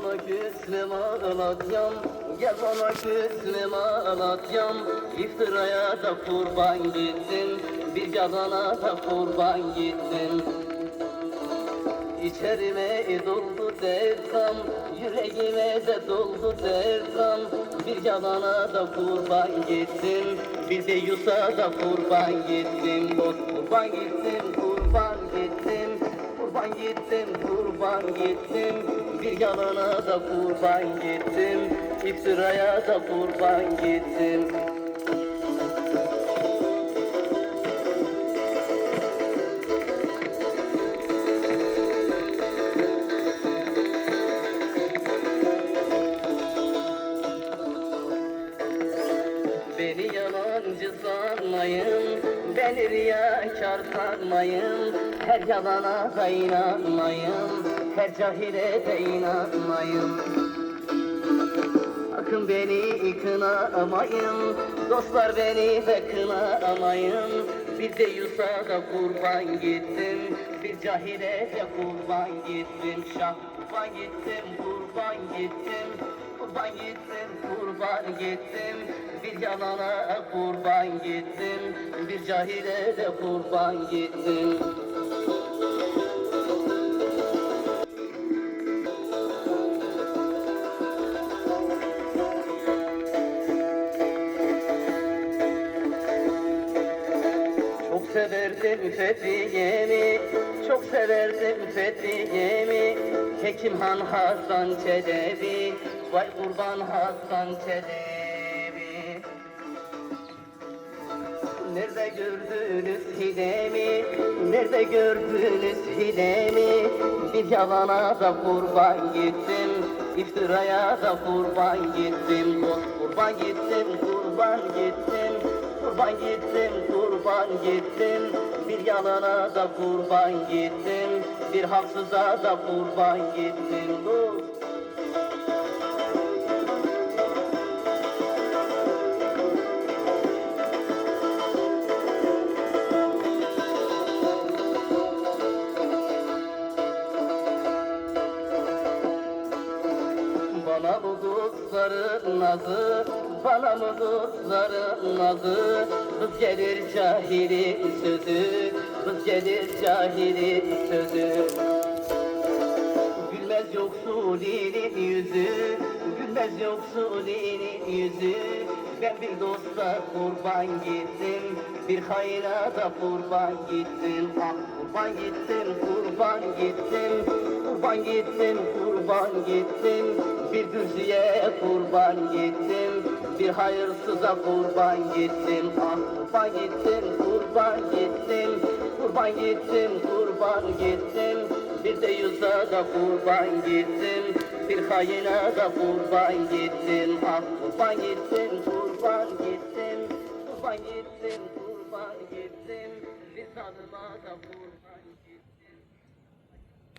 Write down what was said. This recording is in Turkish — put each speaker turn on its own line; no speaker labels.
küsme Malatyam. Gel bana küsme Malatyam. İftiraya da kurban gittin Bir yalana da kurban gittin İçerime doldu derkan Yüreğime de doldu derkan Bir yalana da kurban gittin Bir de Yus'a da kurban gittin kurban gittin, kurban gittin Kurban gittim, kurban gittim. Bir yalana da kurban gittim İftiraya da kurban gittim. Beni yalancı sanmayın, beni riyakar sanmayın Her yalana da her cahile de inanmayın Sakın beni kınamayın, dostlar beni de kınamayın. Bir de Yus'a da kurban gittim, bir cahile de kurban gittim Şah gittim, kurban gittim Kurban gittim, kurban gittim. Bir yalana kurban gittim Bir cahile de kurban gittim severdim Fethiye'mi, çok severdim Fethiye'mi Hekim Han Hasan Çelebi, vay kurban Hasan Çelebi. Nerede gördünüz hilemi, nerede gördünüz hilemi? Bir yalana da kurban gittim, iftiraya da kurban gittim. Kurban gittim, kurban gittim Kurban gittim, kurban gittim. Bir yalana da kurban gittim. Bir haksıza da kurban gittim. Dost Bana mı dostların nazı, bana mı dostların nazı Kız gelir cahili sözü, kız gelir cahili sözü. Gülmez yoksulinin yüzü, gülmez yoksulinin yüzü. Ben bir dosta kurban gittim, bir hayra da kurban gittim. Ah kurban gittim, kurban gittim, kurban gittim, kurban gittim Bir düzüye kurban gittim, bir hayırsıza kurban gittim. Ah kurban gittim, kurban gittim, kurban gittim, kurban gittim. Bir de Yus'a da kurban gittim Bir hayına da kurban gittim. Ah kurban gittim, kurban gittim Kurban gittim, kurban gittim. Bir zalıma da kurban gittim